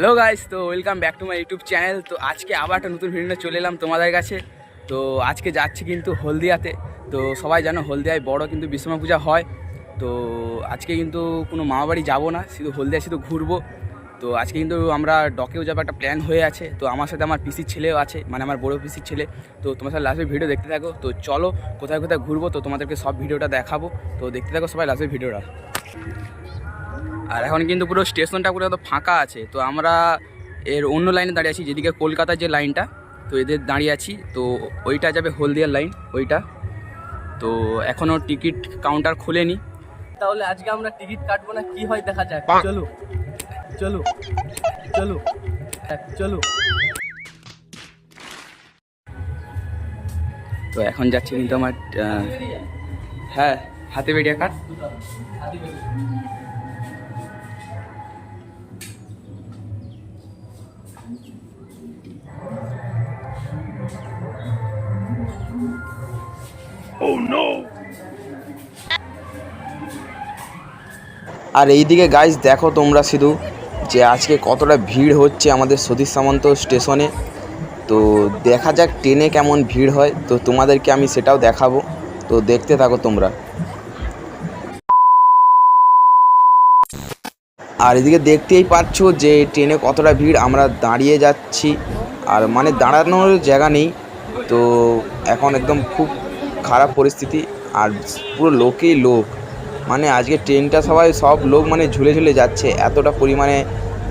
Hello guys তো welcome back to my YouTube channel তো আজকে আবার একটা নতুন ভিডিও চলে এলাম তোমাদের কাছে। তো আজকে যাচ্ছি কিন্তু হলদিয়াতে। তো সবাই জানো হলদিয়ায় বড় কিন্তু বিশ্বমা পূজা হয়। তো আজকে কিন্তু কোনো মামাবাড়ি যাব না, শুধু হলদিয়া, শুধু ঘুরবো। তো আজকে কিন্তু আমরা ডকেও যাব একটা প্ল্যান হয়ে আছে। তো আমার সাথে আমার পিসির ছেলেও আছে মানে আমার বড় পিসির ছেলে। তো তোমার সাথে লাস্টের ভিডিও দেখতে থাকো। তো চলো কোথায় কোথায় ঘুরবো, তো তোমাদেরকে সব ভিডিওটা দেখাবো। তো দেখতে থাকো সবাই লাস্টের ভিডিওটা আর এখন কিন্তু পুরো স্টেশনটা পুরো ফাঁকা আছে। তো আমরা এর অন্য লাইনে দাঁড়িয়ে আছি যেদিকে কলকাতার যে লাইনটা তো এদের দাঁড়িয়ে আছি। তো ওইটা যাবে হলদিয়ার লাইন ওইটা। তো এখনও টিকিট কাউন্টার খুলেনি। তাহলে আজকে আমরা টিকিট কাটবো না কি হয় দেখা যাক। চলো। চলো। চলো। হ্যাঁ, চলো। তো এখন যাচ্ছে কিন্তু আমার হ্যাঁ হাতে বেরিয়া কাট আর এইদিকে গাইজ দেখো তোমরা শুধু যে আজকে কতটা ভিড় হচ্ছে আমাদের সতীশ সামন্ত স্টেশনে। তো দেখা যাক ট্রেনে কেমন ভিড় হয়। তো তোমাদেরকে আমি সেটাও দেখাবো। তো দেখতে থাকো তোমরা। আর এদিকে দেখতেই পাচ্ছ যে ট্রেনে কতটা ভিড়, আমরা দাঁড়িয়ে যাচ্ছি। আর মানে দাঁড়ানোর জায়গা নেই। তো এখন একদম খুব খারাপ পরিস্থিতি আর পুরো লোকেই লোক। মানে আজকে ট্রেনটা সবাই সব লোক মানে ঝুলে ঝুলে যাচ্ছে এতটা পরিমাণে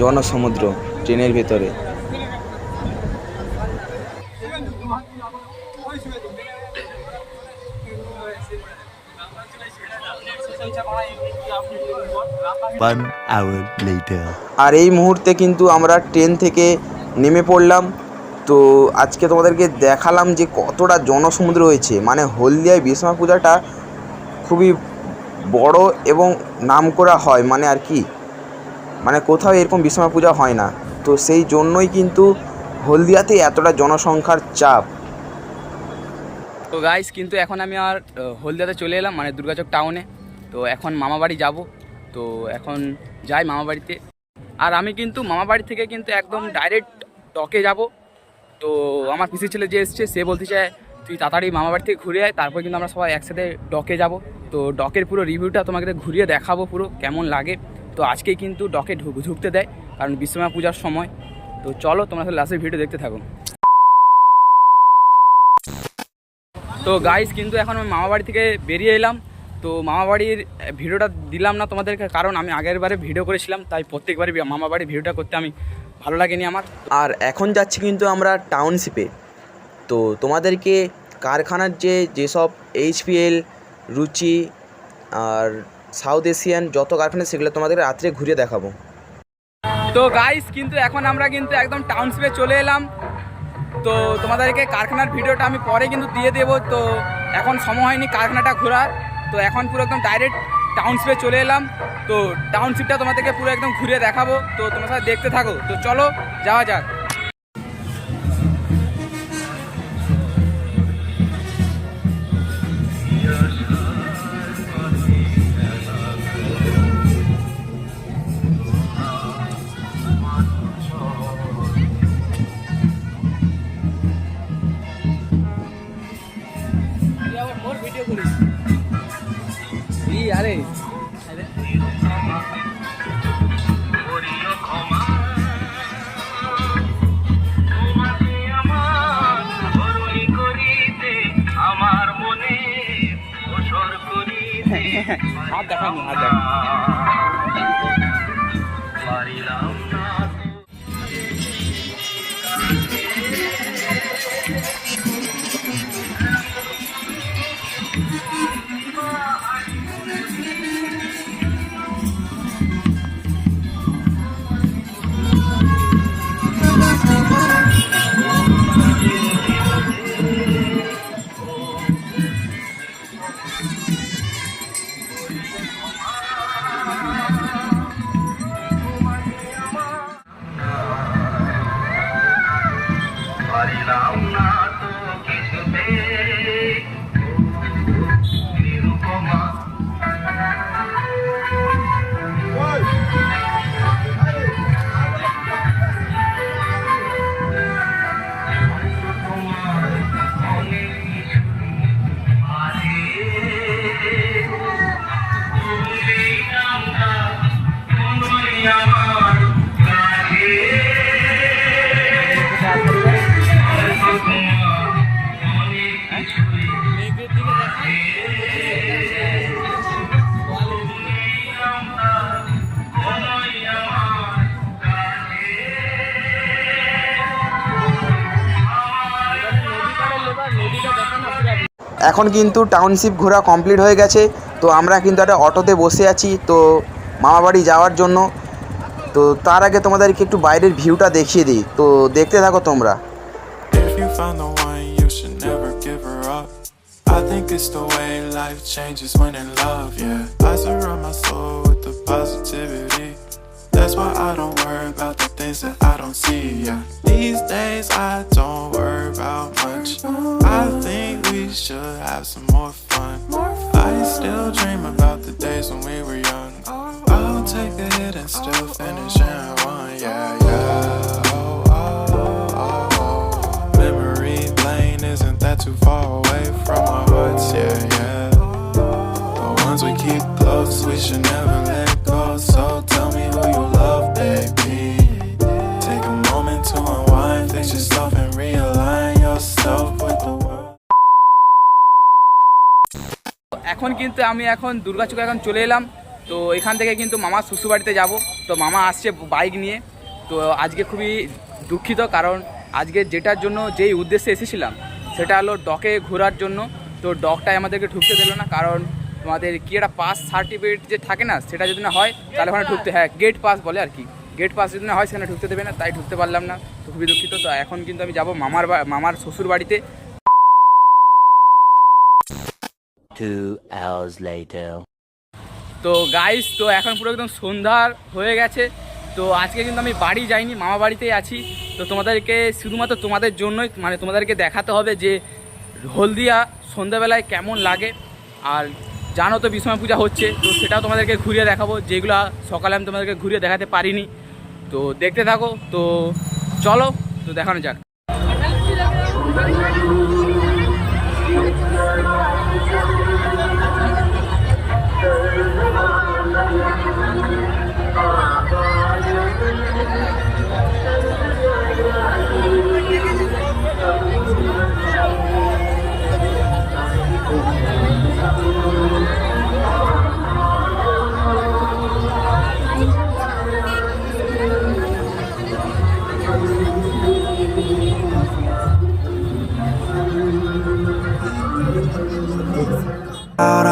জনসমুদ্র ট্রেনের ভেতরে। One hour later. আর এই মুহূর্তে কিন্তু আমরা ট্রেন থেকে নেমে পড়লাম। তো আজকে তোমাদেরকে দেখালাম যে কতটা জনসমুদ্র হয়েছে। মানে হলদিয়ায় বিশ্বমা পূজাটা খুবই বড় এবং নাম করা হয়। মানে আর কি মানে কোথাও এরকম বিশ্বমা পূজা হয় না। তো সেই জন্যই কিন্তু হলদিয়াতে এতটা জনসংখ্যার চাপ। তো গাইস কিন্তু এখন আমি আর হলদিয়াতে চলে এলাম মানে দুর্গাচক টাউনে তো এখন মামাবাড়ি যাব। তো এখন যাই মামাবাড়িতে। আর আমি কিন্তু মামাবাড়ি থেকে কিন্তু একদম ডাইরেক্ট টকে যাব। তো আমার পিসির ছেলে যে এসছে, সে বলতে চায়, তুই তাড়াতাড়ি মামাবাড়ি থেকে ঘুরে আয়, তারপর কিন্তু আমরা সবাই একসাথে ডকে যাব। তো ডকের পুরো রিভিউটা তোমাকে ঘুরিয়ে দেখাবো পুরো, কেমন লাগে। তো আজকেই কিন্তু ডকে ঢুক ঢুকতে দেয়, কারণ বিশ্বমা পূজার সময়। তো চলো, তোমরা লাস্টের ভিডিও দেখতে থাকো। তো গাইস কিন্তু এখন আমি মামাবাড়ি থেকে বেরিয়ে এলাম। তো মামাবাড়ির ভিডিওটা দিলাম না তোমাদেরকে, কারণ আমি আগের বারে ভিডিও করেছিলাম, তাই প্রত্যেকবারই মামাবাড়ির ভিডিওটা করতে আমি ভালো লাগেনি আমার। আর এখন যাচ্ছি কিন্তু আমরা টাউনশিপে তো তোমাদেরকে কারখানার যে যেসব এইচপিএল রুচি আর সাউথ এশিয়ান যত কারখানা সেগুলো তোমাদের রাত্রে ঘুরে দেখাবো। তো গাইস কিন্তু এখন আমরা কিন্তু একদম টাউনশিপে চলে এলাম। তো তোমাদেরকে কারখানার ভিডিওটা আমি পরে কিন্তু দিয়ে দেবো। তো এখন সময় হয়নি কারখানাটা ঘোরার। তো এখন পুরো একদম ডাইরেক্ট টাউনশিপে চলে এলাম। তো টাউনশিপটা তোমাদেরকে পুরো একদম ঘুরে দেখাবো। তো তোমার সাথে দেখতে থাকো। তো চলো, যাওয়া যাক। হাত দেখানো হাত দেখানো এখন কিন্তু টাউনশিপ ঘোরা কমপ্লিট হয়ে গেছে। তো আমরা কিন্তু একটা অটোতে বসে আছি, তো মামাবাড়ি যাওয়ার জন্য। তো তার আগে তোমাদেরকে একটু বাইরের ভিউটা দেখিয়ে দিই। তো দেখতে থাকো তোমরা। Things that I don't see, yeah. These days I don't worry about much. I think we should have some more fun. I still dream about the days when we were young. I'll take a hit and still finish and one, yeah, yeah. Oh, oh, oh, oh. Memory lane isn't that too far away from our hearts, yeah, yeah. The ones we keep close, we should never কিন্তু আমি এখন দুর্গাচুকে এখন চলে এলাম। তো এখান থেকে কিন্তু মামার শ্বশুরবাড়িতে যাব। তো মামা আসছে বাইক নিয়ে। তো আজকে খুবই দুঃখিত কারণ আজকে যেটার জন্য যেই উদ্দেশ্যে এসেছিলাম, সেটা হলো ডকে ঘোরার জন্য। তো ডকটাই আমাদেরকে ঢুকতে দিল না, কারণ তোমাদের কি একটা পাস সার্টিফিকেট যে থাকে না, সেটা যদি না হয়, তাহলে ওখানে ঢুকতে হ্যাঁ গেট পাস বলে আর কি। গেট পাস যদি না হয়, সেখানে ঢুকতে দেবে না, তাই ঢুকতে পারলাম না। তো খুবই দুঃখিত। তো এখন কিন্তু আমি যাব মামার মামার শ্বশুর বাড়িতে তো গাইস তো এখন পুরো একদম সন্ধ্যার হয়ে গেছে। তো আজকে কিন্তু আমি বাড়ি যাইনি মামা বাড়িতেই আছি। তো তোমাদেরকে শুধুমাত্র তোমাদের জন্যই মানে তোমাদেরকে দেখাতে হবে যে হলদিয়া সন্ধ্যাবেলায় কেমন লাগে। আর জানো তো বিসময় পূজা হচ্ছে তো সেটাও তোমাদেরকে ঘুরিয়ে দেখাবো। যেগুলো সকালে আমি তোমাদেরকে ঘুরিয়ে দেখাতে পারিনি। তো দেখতে থাকো তো চলো তো দেখানো যাক।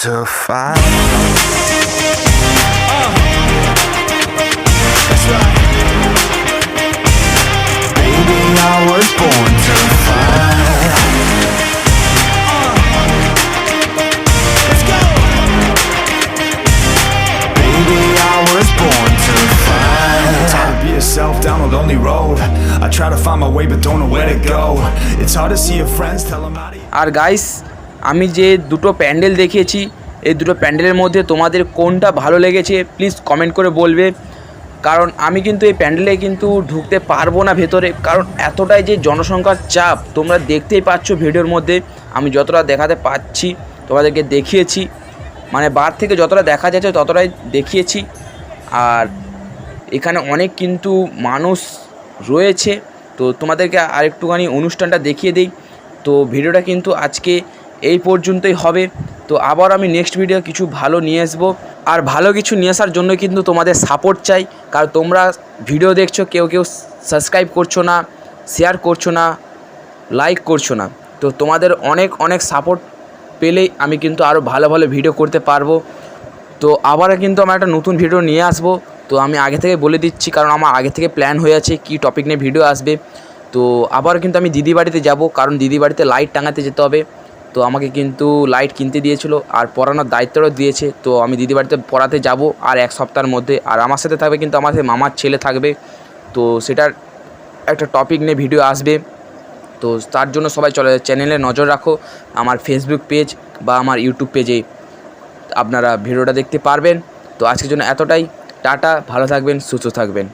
to five. Uh, that's. Baby, I was born to fight. Let's go. Baby, I was born to fight. Tired to be yourself down the lonely road. I try to find my way, but don't know where to go. It's hard to see your friends, tell them how to. Guys. আমি যে দুটো প্যান্ডেল দেখিয়েছি, এই দুটো প্যান্ডেলের মধ্যে তোমাদের কোনটা ভালো লেগেছে প্লিজ কমেন্ট করে বলবে। কারণ আমি কিন্তু এই প্যান্ডেলে কিন্তু ঢুকতে পারব না ভেতরে, কারণ এতটাই যে জনসংখ্যার চাপ তোমরা দেখতেই পাচ্ছ ভিডিওর মধ্যে। আমি যতটা দেখাতে পাচ্ছি, তোমাদেরকে দেখিয়েছি। মানে বার থেকে যতটা দেখা যাচ্ছে ততটাই দেখিয়েছি। আর এখানে অনেক কিন্তু মানুষ রয়েছে। তো তোমাদেরকে আরেকটুখানি অনুষ্ঠানটা দেখিয়ে দিই। তো ভিডিওটা কিন্তু আজকে এই পর্যন্তই হবে। তো আবার আমি নেক্সট ভিডিও কিছু ভালো নিয়ে আসব। আর ভালো কিছু নিয়ে আসার জন্য কিন্তু তোমাদের সাপোর্ট চাই। কারণ তোমরা ভিডিও দেখছ, কেউ কেউ সাবস্ক্রাইব করছ না শেয়ার করছ না লাইক করছ না। তো তোমাদের অনেক অনেক সাপোর্ট পেলেই আমি কিন্তু আরও ভালো ভালো ভিডিও করতে পারব। তো আবার কিন্তু আমার একটা নতুন ভিডিও নিয়ে আসব। তো আমি আগে থেকে বলে দিচ্ছি, কারণ আমার আগে থেকে প্ল্যান হয়ে আছে কী টপিক নিয়ে ভিডিও আসবে। তো আবার কিন্তু আমি দিদি বাড়িতে যাব, কারণ দিদি বাড়িতে লাইট টাঙাতে যেতে হবে। তো আমাকে কিন্তু লাইট কিনতে দিয়েছিল আর পড়ানোর দায়িত্বও দিয়েছে। তো আমি দিদি বাড়িতে পড়াতে যাব আর এক সপ্তাহের মধ্যে। আর আমার সাথে থাকবে কিন্তু আমার মামার ছেলে থাকবে। তো সেটার একটা টপিক নিয়ে ভিডিও আসবে। তো তার জন্য সবাই চলে চ্যানেলে নজর রাখো। আমার ফেসবুক পেজ বা আমার ইউটিউব পেজে আপনারা ভিডিওটা দেখতে পারবেন। তো আজকের জন্য এতটাই। টাটা, ভালো থাকবেন, সুস্থ থাকবেন।